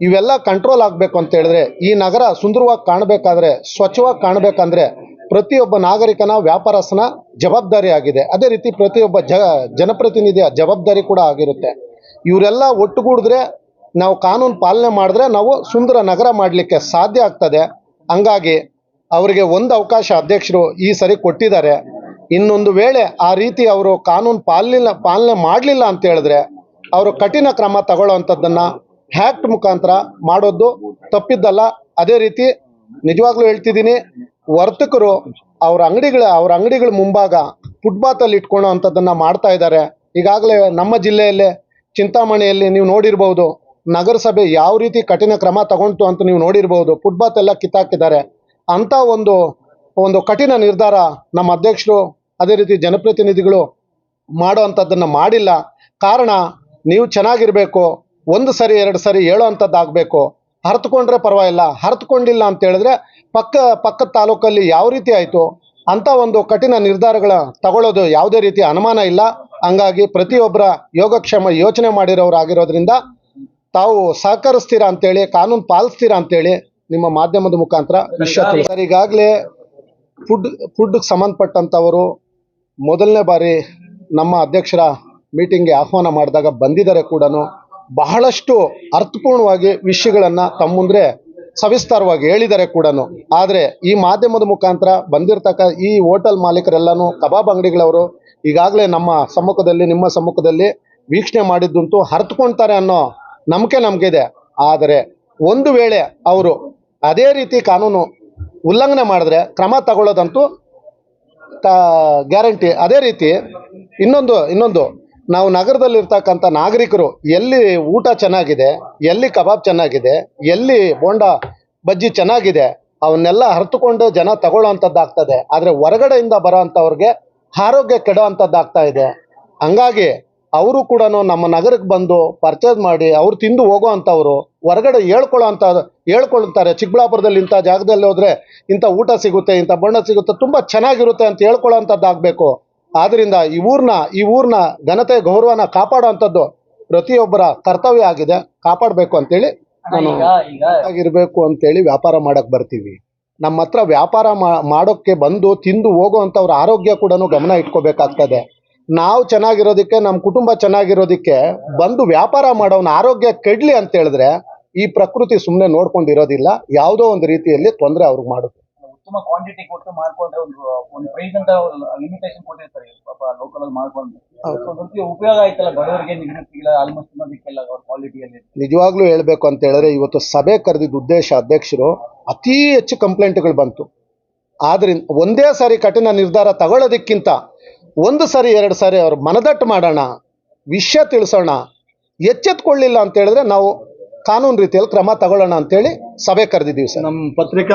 ಇವೆಲ್ಲ ಕಂಟ್ರೋಲ್ ಆಗಬೇಕು ಅಂತ ಹೇಳಿದ್ರೆ, ಈ ನಗರ ಸುಂದರವಾಗಿ ಕಾಣಬೇಕಾದ್ರೆ, ಸ್ವಚ್ಛವಾಗಿ ಕಾಣಬೇಕಂದ್ರೆ ಪ್ರತಿಯೊಬ್ಬ ನಾಗರಿಕನ ವ್ಯಾಪಾರಸ್ಥನ ಜವಾಬ್ದಾರಿ ಆಗಿದೆ ಅದೇ ರೀತಿ ಪ್ರತಿಯೊಬ್ಬ ಜ, ಜನಪ್ರತಿನಿಧಿಯ ಜವಾಬ್ದಾರಿ ಕೂಡ ಆಗಿರುತ್ತೆ. ಇವರೆಲ್ಲ ಒಟ್ಟುಗೂಡಿದ್ರೆ, ನಾವು ಕಾನೂನು ಪಾಲನೆ ಮಾಡಿದ್ರೆ ನಾವು ಸುಂದರ ನಗರ ಮಾಡಲಿಕ್ಕೆ ಸಾಧ್ಯ ಆಗ್ತದೆ. ಹಂಗಾಗಿ ಅವರಿಗೆ ಒಂದು ಅವಕಾಶ ಅಧ್ಯಕ್ಷರು ಈ ಸರಿ ಕೊಟ್ಟಿದ್ದಾರೆ. ಇನ್ನೊಂದು ವೇಳೆ ಆ ರೀತಿ ಅವರು ಕಾನೂನು ಪಾಲನೆ ಪಾಲನೆ ಮಾಡಲಿಲ್ಲ ಅಂತ ಹೇಳಿದ್ರೆ, ಅವರು ಕಠಿಣ ಕ್ರಮ ತಗೊಳ್ಳೋವಂಥದ್ದನ್ನು ಹ್ಯಾಕ್ಟ್ ಮುಖಾಂತರ ಮಾಡೋದು ತಪ್ಪಿದ್ದಲ್ಲ. ಅದೇ ರೀತಿ ನಿಜವಾಗ್ಲೂ ಹೇಳ್ತಿದ್ದೀನಿ, ವರ್ತಕರು ಅವ್ರ ಅಂಗಡಿಗಳ ಅವ್ರ ಅಂಗಡಿಗಳ ಮುಂಭಾಗ ಫುಟ್ಪಾತಲ್ಲಿ ಇಟ್ಕೊಳ್ಳೋ ಅಂಥದ್ದನ್ನು ಮಾಡ್ತಾ ಇದ್ದಾರೆ. ಈಗಾಗಲೇ ನಮ್ಮ ಜಿಲ್ಲೆಯಲ್ಲೇ ಚಿಂತಾಮಣಿಯಲ್ಲಿ ನೀವು ನೋಡಿರ್ಬೋದು, ನಗರಸಭೆ ಯಾವ ರೀತಿ ಕಠಿಣ ಕ್ರಮ ತಗೊಂತು ಅಂತ ನೀವು ನೋಡಿರ್ಬೋದು ಫುಟ್ಪಾತ್ ಎಲ್ಲ ಕಿತ್ತಾಕಿದ್ದಾರೆ. ಅಂಥ ಒಂದು ಒಂದು ಕಠಿಣ ನಿರ್ಧಾರ ನಮ್ಮ ಅಧ್ಯಕ್ಷರು, ಅದೇ ರೀತಿ ಜನಪ್ರತಿನಿಧಿಗಳು ಮಾಡೋ ಅಂಥದ್ದನ್ನು ಮಾಡಿಲ್ಲ. ಕಾರಣ, ನೀವು ಚೆನ್ನಾಗಿರಬೇಕು ಒಂದು ಸರಿ, ಎರಡು ಸರಿ ಹೇಳೋ ಅಂಥದ್ದು ಆಗಬೇಕು. ಹರಿತುಕೊಂಡ್ರೆ ಪರವಾಗಿಲ್ಲ. ಹರತ್ಕೊಂಡಿಲ್ಲ ಅಂತ ಹೇಳಿದ್ರೆ ಪಕ್ಕ, ಪಕ್ಕದ ತಾಲೂಕಲ್ಲಿ ಯಾವ ರೀತಿ ಆಯಿತು ಅಂಥ ಒಂದು ಕಠಿಣ ನಿರ್ಧಾರಗಳ ತಗೊಳ್ಳೋದು ಯಾವುದೇ ರೀತಿ ಅನುಮಾನ ಇಲ್ಲ. ಹಂಗಾಗಿ ಪ್ರತಿಯೊಬ್ಬರ ಯೋಗಕ್ಷೇಮ ಯೋಚನೆ ಮಾಡಿರೋರು ಆಗಿರೋದ್ರಿಂದ ತಾವು ಸಹಕರಿಸ್ತೀರಾ ಅಂತೇಳಿ, ಕಾನೂನು ಪಾಲಿಸ್ತೀರಾ ಅಂತೇಳಿ ನಿಮ್ಮ ಮಾಧ್ಯಮದ ಮುಖಾಂತರ ವಿಶ್ವ ಸರ್, ಈಗಾಗಲೇ ಫುಡ್, ಫುಡ್ಗೆ ಸಂಬಂಧಪಟ್ಟಂಥವರು ಮೊದಲನೇ ಬಾರಿ ನಮ್ಮ ಅಧ್ಯಕ್ಷರ ಮೀಟಿಂಗ್ಗೆ ಆಹ್ವಾನ ಮಾಡಿದಾಗ ಬಂದಿದ್ದಾರೆ ಕೂಡ ಬಹಳಷ್ಟು ಅರ್ಥಪೂರ್ಣವಾಗಿ ವಿಷಯಗಳನ್ನು ತಮ್ಮ ಮುಂದೆ ಸವಿಸ್ತಾರವಾಗಿ ಹೇಳಿದ್ದಾರೆ ಕೂಡ ಆದರೆ ಈ ಮಾಧ್ಯಮದ ಮುಖಾಂತರ ಬಂದಿರತಕ್ಕ ಈ ಹೋಟೆಲ್ ಮಾಲೀಕರೆಲ್ಲನೂ ಕಬಾಬ್ ಅಂಗಡಿಗಳವರು ಈಗಾಗಲೇ ನಮ್ಮ ಸಮ್ಮುಖದಲ್ಲಿ, ನಿಮ್ಮ ಸಮ್ಮುಖದಲ್ಲಿ ವೀಕ್ಷಣೆ ಮಾಡಿದ್ದಂತೂ ಹರ್ತ್ಕೊಳ್ತಾರೆ ಅನ್ನೋ ನಂಬಿಕೆ ನಮಗಿದೆ. ಆದರೆ ಒಂದು ವೇಳೆ ಅವರು ಅದೇ ರೀತಿ ಕಾನೂನು ಉಲ್ಲಂಘನೆ ಮಾಡಿದ್ರೆ, ಕ್ರಮ ತಗೊಳ್ಳೋದಂತೂ ಗ್ಯಾರಂಟಿ. ಅದೇ ರೀತಿ ಇನ್ನೊಂದು ಇನ್ನೊಂದು ನಾವು ನಗರದಲ್ಲಿರ್ತಕ್ಕಂಥ ನಾಗರಿಕರು ಎಲ್ಲಿ ಊಟ ಚೆನ್ನಾಗಿದೆ, ಎಲ್ಲಿ ಕಬಾಬ್ ಚೆನ್ನಾಗಿದೆ, ಎಲ್ಲಿ ಬೋಂಡ ಬಜ್ಜಿ ಚೆನ್ನಾಗಿದೆ, ಅವನ್ನೆಲ್ಲ ಹರಿತುಕೊಂಡು ಜನ ತಗೊಳ್ಳೋ ಆಗ್ತದೆ ಆದರೆ ಹೊರಗಡೆಯಿಂದ ಬರೋ ಅಂಥವ್ರಿಗೆ ಆರೋಗ್ಯ ಕೆಡೋ ಅಂಥದ್ದಾಗ್ತಾ ಇದೆ. ಹಂಗಾಗಿ ಅವರು ಕೂಡ ನಮ್ಮ ನಗರಕ್ಕೆ ಬಂದು ಪರ್ಚೇಸ್ ಮಾಡಿ ಅವ್ರು ತಿಂದು ಹೋಗೋ ಅಂಥವ್ರು ಹೊರಗಡೆ ಹೇಳ್ಕೊಳ್ಳೋ ಅಂಥ ಹೇಳ್ಕೊಳ್ತಾರೆ. ಚಿಕ್ಕಬಳ್ಳಾಪುರದಲ್ಲಿ ಇಂಥ ಜಾಗದಲ್ಲಿ ಹೋದರೆ ಇಂಥ ಊಟ ಸಿಗುತ್ತೆ, ಇಂಥ ಬಣ್ಣ ಸಿಗುತ್ತೆ, ತುಂಬ ಚೆನ್ನಾಗಿರುತ್ತೆ ಅಂತ ಹೇಳ್ಕೊಳ್ಳೋ ಅಂಥದ್ದು ಆಗಬೇಕು ಆದ್ದರಿಂದ ಈ ಊರನ್ನ ಈ ಊರ್ನ ಘನತೆ ಗೌರವನ ಕಾಪಾಡೋ ಅಂಥದ್ದು ಪ್ರತಿಯೊಬ್ಬರ ಕರ್ತವ್ಯ ಆಗಿದೆ. ಕಾಪಾಡಬೇಕು ಅಂತೇಳಿ ನಾನು ಆಗಿರ್ಬೇಕು ಅಂತೇಳಿ ವ್ಯಾಪಾರ ಮಾಡಕ್ ಬರ್ತೀವಿ. ನಮ್ಮ ಹತ್ರ ವ್ಯಾಪಾರ ಮಾಡೋಕ್ಕೆ ಬಂದು ತಿಂದು ಹೋಗುವಂಥವ್ರ ಆರೋಗ್ಯ ಕೂಡ ಗಮನ ಇಟ್ಕೋಬೇಕಾಗ್ತದೆ. ನಾವು ಚೆನ್ನಾಗಿರೋದಕ್ಕೆ ನಮ್ಮ ಕುಟುಂಬ ಚೆನ್ನಾಗಿರೋದಕ್ಕೆ ಬಂದು ವ್ಯಾಪಾರ ಮಾಡೋನ ಆರೋಗ್ಯ ಕೆಡ್ಲಿ ಅಂತ ಹೇಳಿದ್ರೆ ಈ ಪ್ರಕೃತಿ ಸುಮ್ಮನೆ ನೋಡ್ಕೊಂಡಿರೋದಿಲ್ಲ. ಯಾವುದೋ ಒಂದು ರೀತಿಯಲ್ಲಿ ತೊಂದರೆ ಅವ್ರಿಗೆ ಮಾಡುತ್ತೆ. ಉತ್ತಮ ಕ್ವಾಂಟಿಟಿ ಕೊಟ್ಟು ಮಾಡ್ಕೊಂಡ್ರೆ ಒಂದು ಒಂದು ಪ್ರೈಸ್ ಅಂತ ಲಿಮಿಟೇಷನ್ ಕೊಟ್ಟಿರ್ತಾರೆ ಪಾಪ ಲೋಕಲ್ ಅಲ್ಲಿ ಮಾಡ್ಕೊಂಡು ಉಪಯೋಗ ಆಯ್ತಲ್ಲ ಬಡವರಿಗೆ ನಿಗದಿಲ್ಲ ಆಲ್ಮೋಸ್ಟ್ ಅವ್ರ ಕ್ವಾಲಿಟಿಯಲ್ಲಿ ನಿಜವಾಗ್ಲೂ ಹೇಳ್ಬೇಕು ಅಂತ ಹೇಳಿದ್ರೆ ಇವತ್ತು ಸಭೆ ಕರೆದಿದ್ದ ಉದ್ದೇಶ ಅಧ್ಯಕ್ಷರು ಅತಿ ಹೆಚ್ಚು ಕಂಪ್ಲೇಂಟ್ಗಳು ಬಂತು. ಆದ್ರಿಂದ ಒಂದೇ ಸಾರಿ ಕಠಿಣ ನಿರ್ಧಾರ ತಗೊಳ್ಳೋದಕ್ಕಿಂತ ಒಂದು ಸಾರಿ ಎರಡು ಸಾರಿ ಅವ್ರ ಮನದಟ್ಟು ಮಾಡೋಣ ವಿಷಯ ತಿಳಿಸೋಣ ಎಚ್ಚೆತ್ಕೊಳ್ಳಿಲ್ಲ ಅಂತ ಹೇಳಿದ್ರೆ ನಾವು ಕಾನೂನು ರೀತಿಯಲ್ಲಿ ಕ್ರಮ ತಗೊಳ್ಳೋಣ ಅಂತೇಳಿ ಸಭೆ ಕರೆದಿದ್ದೀವಿ ಸರ್. ನಮ್ಮ ಪತ್ರಿಕಾ